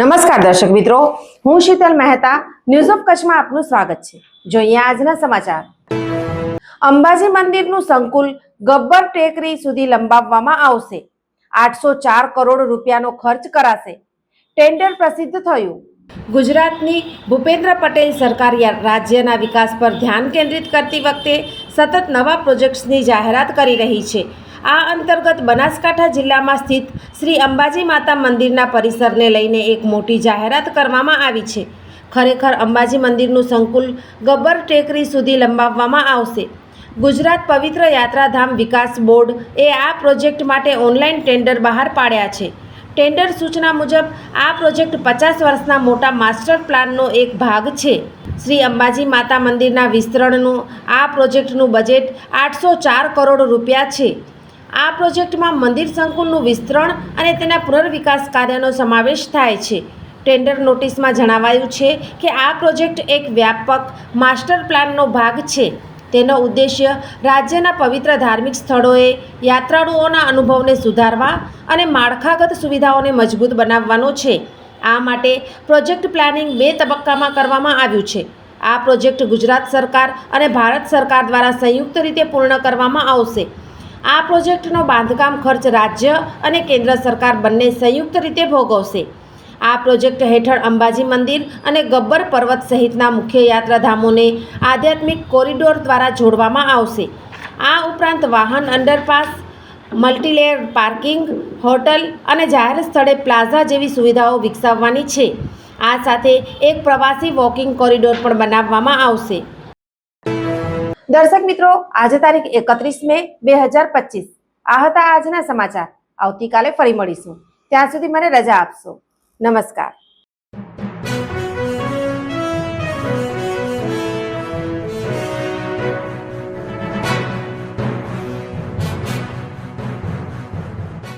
નમસ્કાર દર્શક મિત્રો, હું શીતલ મહેતા ન્યૂઝ ઓફ કચ્છમાં આપનું સ્વાગત છે. જોઈએ આજના સમાચાર. અંબાજી મંદિરનું સંકુલ ગબ્બર ટેકરી સુધી લંબાવવામાં આવશે. આઠસો ચાર કરોડ રૂપિયાનો ખર્ચ કરાશે. ટેન્ડર પ્રસિદ્ધ થયું. ગુજરાતની ભૂપેન્દ્ર પટેલ સરકાર રાજ્યના વિકાસ પર ધ્યાન કેન્દ્રિત કરતી વખતે સતત નવા પ્રોજેક્ટ્સની જાહેરાત કરી રહી છે. આ અંતર્ગત બનાસકાંઠા જિલ્લામાં સ્થિત શ્રી અંબાજી માતા મંદિરના પરિસરને લઈને એક મોટી જાહેરાત કરવામાં આવી છે. ખરેખર અંબાજી મંદિરનું સંકુલ ગબ્બર ટેકરી સુધી લંબાવવામાં આવશે. ગુજરાત પવિત્ર યાત્રાધામ વિકાસ બોર્ડ એ આ પ્રોજેક્ટ માટે ઓનલાઈન ટેન્ડર બહાર પાડ્યા છે. ટેન્ડર સૂચના મુજબ આ પ્રોજેક્ટ પચાસ વર્ષના મોટા માસ્ટર પ્લાનનો એક ભાગ છે. શ્રી અંબાજી માતા મંદિરના વિસ્તરણનું આ પ્રોજેક્ટનું બજેટ આઠસો ચાર કરોડ રૂપિયા છે. આ પ્રોજેક્ટમાં મંદિર સંકુલનું વિસ્તરણ અને તેના પુનર્વિકાસ કાર્યનો સમાવેશ થાય છે. ટેન્ડર નોટિસમાં જણાવાયું છે કે આ પ્રોજેક્ટ એક વ્યાપક માસ્ટર પ્લાનનો ભાગ છે. તેનો ઉદ્દેશ્ય રાજ્યના પવિત્ર ધાર્મિક સ્થળોએ યાત્રાળુઓના અનુભવને સુધારવા અને માળખાગત સુવિધાઓને મજબૂત બનાવવાનો છે. આ માટે પ્રોજેક્ટ પ્લાનિંગ બે તબક્કામાં કરવામાં આવ્યું છે. આ પ્રોજેક્ટ ગુજરાત સરકાર અને ભારત સરકાર દ્વારા સંયુક્ત રીતે પૂર્ણ કરવામાં આવશે. આ પ્રોજેક્ટનો બાંધકામ ખર્ચ રાજ્ય અને કેન્દ્ર સરકાર બંને સંયુક્ત રીતે ભોગવશે. આ પ્રોજેક્ટ હેઠળ અંબાજી મંદિર અને ગબ્બર પર્વત સહિતના મુખ્ય યાત્રાધામોને આધ્યાત્મિક કોરિડોર દ્વારા જોડવામાં આવશે. આ ઉપરાંત વાહન અંડરપાસ, મલ્ટીલેયર પાર્કિંગ, હોટલ અને જાહેર સ્થળે પ્લાઝા જેવી સુવિધાઓ વિકસાવવાની છે. આ સાથે એક પ્રવાસી વોકિંગ કોરિડોર પણ બનાવવામાં આવશે. દર્શક મિત્રો, આજે તારીખ એકત્રીસ મે બે હજાર પચીસ. આ હતા આજના સમાચાર. આવતીકાલે ફરી મળીશું. ત્યાં સુધી મને રજા આપશો. નમસ્કાર.